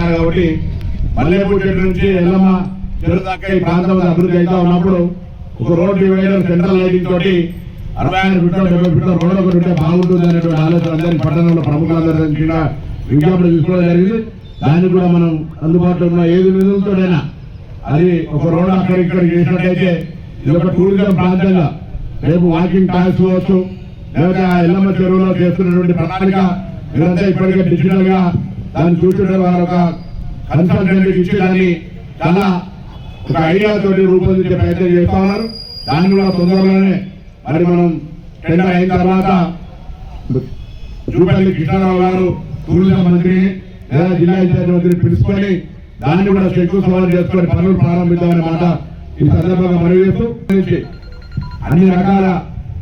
కాబట్టి మల్లేపూట చెట్టు నుంచి ఎల్లమ్మ చెరువు దాకా ఈ ప్రాంతం అభివృద్ధి అవుతా ఉన్నప్పుడు ఒక రోడ్ డివైడర్ సెంట్రల్ లైటింగ్ తోటి అరవై ఆరు ఫీట్లు డెబ్బై ఫీట్లు రోడ్ ఒకటి ఉంటే బాగుంటుంది అనేటువంటి ఆలోచన అందరి పట్టణంలో ప్రముఖులందరి కింద విజ్ఞాపన తీసుకోవడం జరిగింది. దాన్ని కూడా మనం అందుబాటులో ఉన్న ఏది నిధులతోనైనా అది ఒక రోడ్ అక్కడ ఇక్కడ చేసినట్టయితే ఇది ఒక టూరిజం ప్రాంతంగా. రేపు వాకింగ్ ట్రాక్స్ పోవచ్చు లేకపోతే ఆ ఎల్లమ్మ చెరువులో చేస్తున్నటువంటి ప్రణాళిక ఇదంతా ఇప్పటికే డిజిటల్గా దాన్ని చూస్తుంటే వారు ఒక కన్సల్టెంట్ ఇచ్చి దాన్ని చాలా ఒక ఐడియా తోటి రూపొందించే ప్రయత్నం చేస్తా ఉన్నారు. దాన్ని కూడా తొందరలోనే మరి మనం టెండర్ అయిన తర్వాత జూపల్లి కృష్ణారావు గారు టూరిజం మంత్రిని లేదా జిల్లా ఇన్ఛార్జ్ మంత్రిని పిలుచుకొని దాన్ని కూడా శంకుస్థాపన చేసుకొని పనులు ప్రారంభిద్దామనే మాట ఈ సందర్భంగా మనవి చేస్తూ అన్ని రకాల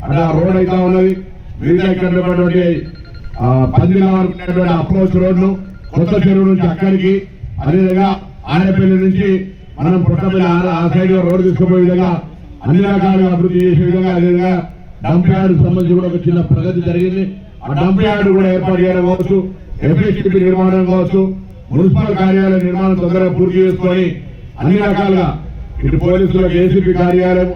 అక్కడ రోడ్ అయితే ఉన్నది. వివిధ ఇక్కడ ఉన్నటువంటి ఉన్నటువంటి అప్రోచ్ రోడ్లు కొత్త చెరువు నుంచి అక్కడికి అదేవిధంగా ఆనపల్లి నుంచి మనం పుట్టపల్లి ఆ- ఆ సైడ్ రోడ్డు తీసుకుపోయే విధంగా అన్ని రకాలుగా అభివృద్ధి చేసే విధంగా అదేవిధంగా డంప్ యార్డ్ సంబంధించి కూడా ఒక చిన్న ప్రగతి జరిగింది. ఆ డంప్ యార్డ్ కూడా ఏర్పాటు చేయడం కావచ్చు ఎఫ్ఎస్టిపి నిర్మాణం కావచ్చు మున్సిపల్ కార్యాలయ నిర్మాణం తొందరగా పూర్తి చేసుకొని అన్ని రకాలుగా ఇటు పోలీసులకు ఏసీపీ కార్యాలయం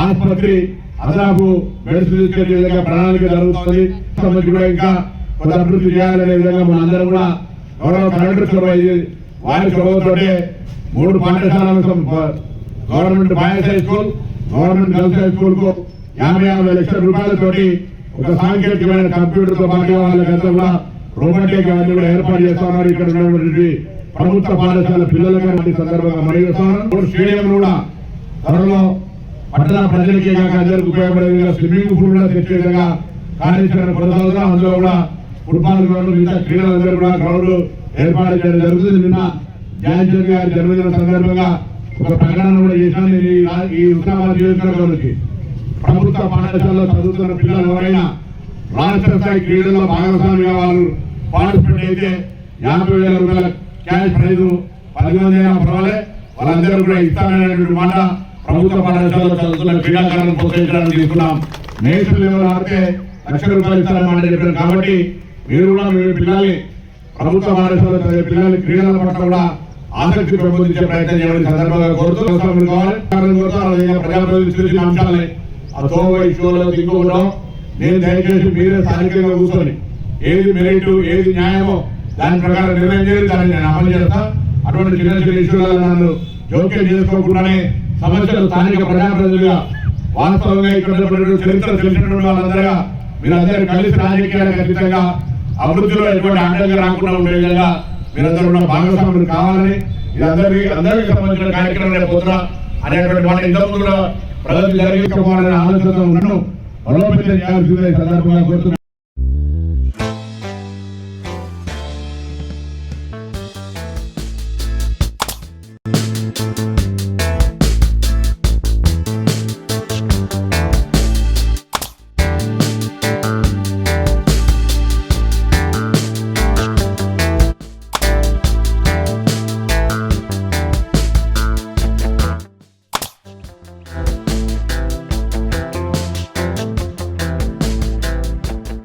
ఆసుపత్రి అదనపు మెడిసిన్ తీసుకెళ్ళే విధంగా ప్రణాళిక జరుగుతుంది. సంబంధించి కూడా ఇంకా కొంత అభివృద్ధి చేయాలనే విధంగా మన అందరం కూడా గౌరవ కలెక్టర్ చొరవ వారి చొరవతోటే మూడు పాఠశాలలకు సం- government boys high school government girls high స్కూల్కు యాభై యాభై లక్షల రూపాయలతోటి ఒక సాంకేతికమైన కంప్యూటర్తో పాటు వాళ్ళకంతా కూడా రోబోటిక్ అవన్నీ కూడా ఏర్పాటు చేస్తున్నారు. ఇక్కడ ఉన్నటువంటి ప్రభుత్వ పాఠశాల పిల్లలకి సందర్భంగా మనవి చేస్తా స్టేడియం కూడా త్వరలో పట్టణ ప్రజలకే కాక అందరికి ఉపయోగపడే విధంగా స్విమ్మింగ్ పూల్ కూడా తెచ్చే విధంగా కార్యాచరణ కొనసాగుతాం. అందులో కూడా ఫుట్బాల్ గ్రౌండ్ మిగతా క్రీడలందరూ కూడా గ్రౌండ్ ఏర్పాటు చేయడం జరుగుతుంది. నిన్న జయంతి గారి జన్మదిన సందర్భంగా ఒక ప్రకటన కూడా చేశాను నేను ఈ రా- నియోజకవర్గంలోకి ప్రభుత్వ పాఠశాలలో చదువుతున్న పిల్లలు ఎవరైనా రాష్ట్ర స్థాయి క్రీడల్లో భాగస్వామిగా వాళ్ళు పార్టిసిపేట్ అయితే యాభై వేల రూపాయల క్యాష్ ప్రైజ్ పదిహేను మంది అయినా పర్వాలే. వాళ్ళందరూ కూడా ఇస్తాననేటువంటి మాట ప్రభుత్వ పాఠశాలలో చదువుతున్న క్రీడాకారులను ప్రోత్సహించడానికి తీసుకున్నాం. నేషనల్ లెవెల్ ఆడితే లక్ష రూపాయలు ఇస్తారన్నమాట చెప్పారు. కాబట్టి మీరు కూడా మీ పిల్లల్ని ప్రభుత్వ పాఠశాలలో చదివే పిల్లల్ని క్రీడల పట్ల కూడా ఆసక్తి పెంపొందించే ప్రయత్నం చేయడం సందర్భంగా కోరుతూ కోరుతూ అలాగే ప్రజాప్రతినిధులు అంశాలని ఆ తోవ ఇష్యూలో దిగువడం నేను దయచేసి మీరే స్థానికంగా కూర్చొని ఏది మెరిట్ ఏది న్యాయమో దాని ప్రకారం నిర్ణయం చేయాలి దాన్ని నేను అమలు చేస్తా. అటువంటి చిన్న చిన్న ఇష్యూలలో నన్ను జోక్యం చేసుకోకుండానే సమస్యలు స్థానిక ప్రజాప్రతినిధులుగా వాస్తవంగా ఇక్కడ చరిత్ర తెలిసినటువంటి వాళ్ళందరిగా మీరందరూ కలిసి రాజకీయాలకు ఖచ్చితంగా అభివృద్ధిలో ఎటువంటి ఆటంకం రాకుండా ఉండే విధంగా మీరందరూ కూడా భాగస్వాములు కావాలని ఇదందరికీ అందరికీ సంబంధించిన కార్యక్రమం రేపు అనేటువంటి మాట ఇంతకు కూడా ప్రగతి జరిగించుకోవాలనే ఆలోచనతో ఉన్నాను. బలోపేతం చేయాల్సిందే ఈ సందర్భంగా కోరుతున్నాను